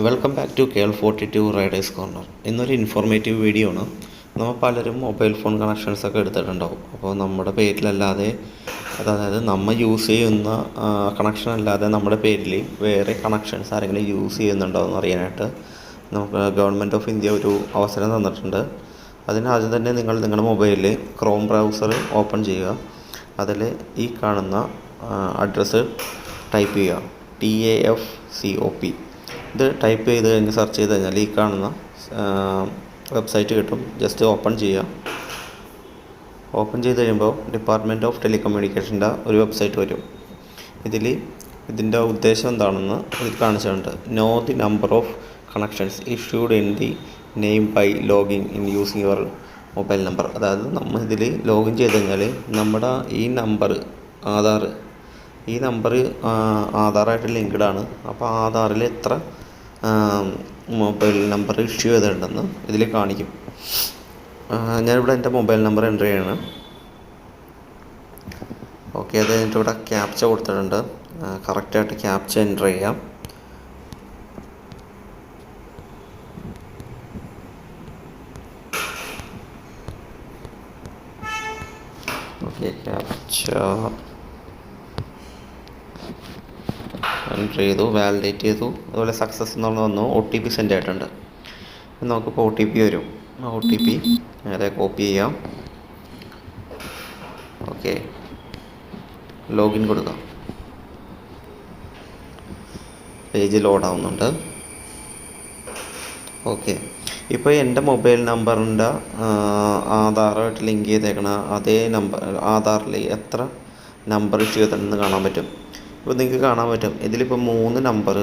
Welcome back to K L forty two riders corner ഇന്നൊരു informative video ആണ്. നമ്മൾ പലരും മൊബൈൽ ഫോൺ കണക്ഷൻസ് ഒക്കെ എടുത്തിട്ടുണ്ടാവും. അപ്പോൾ നമ്മുടെ പേരിലല്ലാതെ അതായത് നമ്മൾ യൂസ് ചെയ്യുന്ന കണക്ഷൻ അല്ലാതെ നമ്മുടെ പേരിൽ വേറെ കണക്ഷൻസ് ആരെങ്കിലും യൂസ് ചെയ്യുന്നുണ്ടോ എന്ന് അറിയാനായിട്ട് നമുക്ക് ഗവൺമെന്റ് ഓഫ് ഇന്ത്യ ഒരു അവസരം തന്നിട്ടുണ്ട്. അതിന് ആദ്യം തന്നെ നിങ്ങൾ നിങ്ങളുടെ മൊബൈലിൽ ക്രോം ബ്രൗസർ ഓപ്പൺ ചെയ്യുക. അതിൽ ഈ കാണുന്ന അഡ്രസ്സ് ടൈപ്പ് ചെയ്യുക. T A F C O P ഇത് ടൈപ്പ് ചെയ്ത് കഴിഞ്ഞ് സെർച്ച് ചെയ്ത് കഴിഞ്ഞാൽ ഈ കാണുന്ന വെബ്സൈറ്റ് കിട്ടും. ജസ്റ്റ് ഓപ്പൺ ചെയ്യുക ഓപ്പൺ ചെയ്ത് കഴിയുമ്പോൾ ഡിപ്പാർട്ട്മെന്റ് ഓഫ് ടെലികമ്മ്യൂണിക്കേഷന്റെ ഒരു വെബ്സൈറ്റ് വരും. ഇതിൽ ഇതിന്റെ ഉദ്ദേശം എന്താണെന്ന് ഇതിൽ കാണിച്ചിട്ടുണ്ട് know the number of connections issued in the name by login in using your mobile number അതായത് നമ്മൾ ഇതിൽ ലോഗിൻ ചെയ്ത് കഴിഞ്ഞാൽ നമ്മുടെ ഈ നമ്പർ ആധാർ ഈ നമ്പർ ആധാറായിട്ട് ലിങ്ക്ഡ് ആണ്. അപ്പോൾ ആധാറിൽ എത്ര മൊബൈൽ നമ്പർ ഇഷ്യൂ ചെയ്തിട്ടുണ്ടെന്ന് ഇതിൽ കാണിക്കും. ഞാനിവിടെ എന്റെ മൊബൈൽ നമ്പർ എന്റർ ചെയ്യണം. ഓക്കെ അത് എന്റെ ഇവിടെ ക്യാപ്ച കൊടുത്തിട്ടുണ്ട്. കറക്റ്റായിട്ട് ക്യാപ്ച എന്റർ ചെയ്യാം. ഓക്കെ ക്യാപ്ച എന്റർ ചെയ്തു വാലിഡേറ്റ് ചെയ്തു. അതുപോലെ സക്സസ് എന്ന് പറഞ്ഞ് വന്നു. ഒ ടി പി സെൻഡ് ആയിട്ടുണ്ട്. നമുക്കിപ്പോൾ ഒ ടി പി വരും. ഒ ടി പി നേരെ കോപ്പി ചെയ്യാം. ഓക്കെ ലോഗിൻ കൊടുക്കാം. പേജ് ലോഡ് ആവുന്നുണ്ട്. ഓക്കെ ഇപ്പോൾ എന്റെ മൊബൈൽ നമ്പറിന്റെ ആധാറുമായിട്ട് ലിങ്ക് ചെയ്തേക്കണ അതേ നമ്പർ ആധാറിൽ എത്ര നമ്പർ ചെയ്തിട്ടുണ്ടെന്ന് കാണാൻ പറ്റും. ഇപ്പോൾ നിങ്ങൾക്ക് കാണാൻ പറ്റും. ഇതിലിപ്പോൾ മൂന്ന് നമ്പർ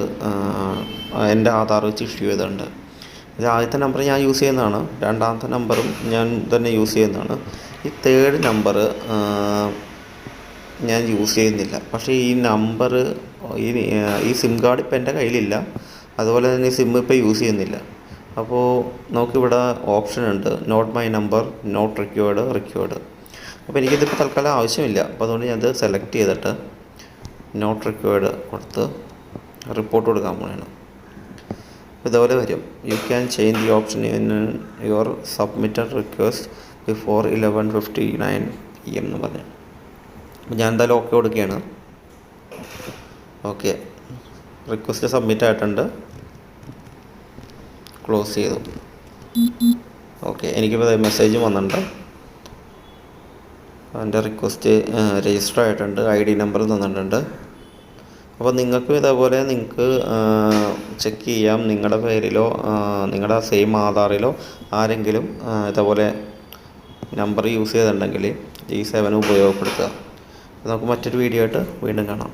എന്റെ ആധാർ വെച്ച് ഇഷ്യൂ ചെയ്തിട്ടുണ്ട്. ഇത് ആദ്യത്തെ നമ്പർ ഞാൻ യൂസ് ചെയ്യുന്നതാണ്. രണ്ടാമത്തെ നമ്പറും ഞാൻ തന്നെ യൂസ് ചെയ്യുന്നതാണ്. ഈ തേർഡ് നമ്പർ ഞാൻ യൂസ് ചെയ്യുന്നില്ല. പക്ഷേ ഈ നമ്പർ ഈ ഈ സിം കാർഡ് ഇപ്പോൾ എന്റെ കയ്യിലില്ല. അതുപോലെ തന്നെ സിം ഇപ്പോൾ യൂസ് ചെയ്യുന്നില്ല. അപ്പോൾ നമുക്കിവിടെ ഓപ്ഷൻ ഉണ്ട്. Not my number not required required അപ്പോൾ എനിക്കിതിപ്പോൾ തൽക്കാലം ആവശ്യമില്ല. അപ്പോൾ അതുകൊണ്ട് ഞാനത് സെലക്ട് ചെയ്തിട്ട് നോട്ട് റിക്വേർഡ് കൊടുത്ത് റിപ്പോർട്ട് കൊടുക്കാൻ പോകണം ഇതുപോലെ വരും. You can change the option in your submitted request before eleven fifty nine P M എന്ന് പറഞ്ഞു. അപ്പോൾ ഞാൻ എന്തായാലും ഓക്കെ കൊടുക്കുകയാണ്. ഓക്കെ റിക്വസ്റ്റ് സബ്മിറ്റ് ആയിട്ടുണ്ട്. ക്ലോസ് ചെയ്തു. ഓക്കെ എനിക്കിപ്പോൾ മെസ്സേജും വന്നിട്ടുണ്ട്. എന്റെ റിക്വസ്റ്റ് രജിസ്റ്റർ ആയിട്ടുണ്ട് ഐ ഡി നമ്പർ തന്നിട്ടുണ്ട്. അപ്പോൾ നിങ്ങൾക്കും ഇതേപോലെ നിങ്ങൾക്ക് ചെക്ക് ചെയ്യാം. നിങ്ങളുടെ പേരിലോ നിങ്ങളുടെ സെയിം ആധാറിലോ ആരെങ്കിലും ഇതേപോലെ നമ്പർ യൂസ് ചെയ്തിട്ടുണ്ടെങ്കിൽ ഈ സേവനം ഉപയോഗപ്പെടുത്തുക. നമുക്ക് മറ്റൊരു വീഡിയോ ആയിട്ട് വീണ്ടും കാണാം.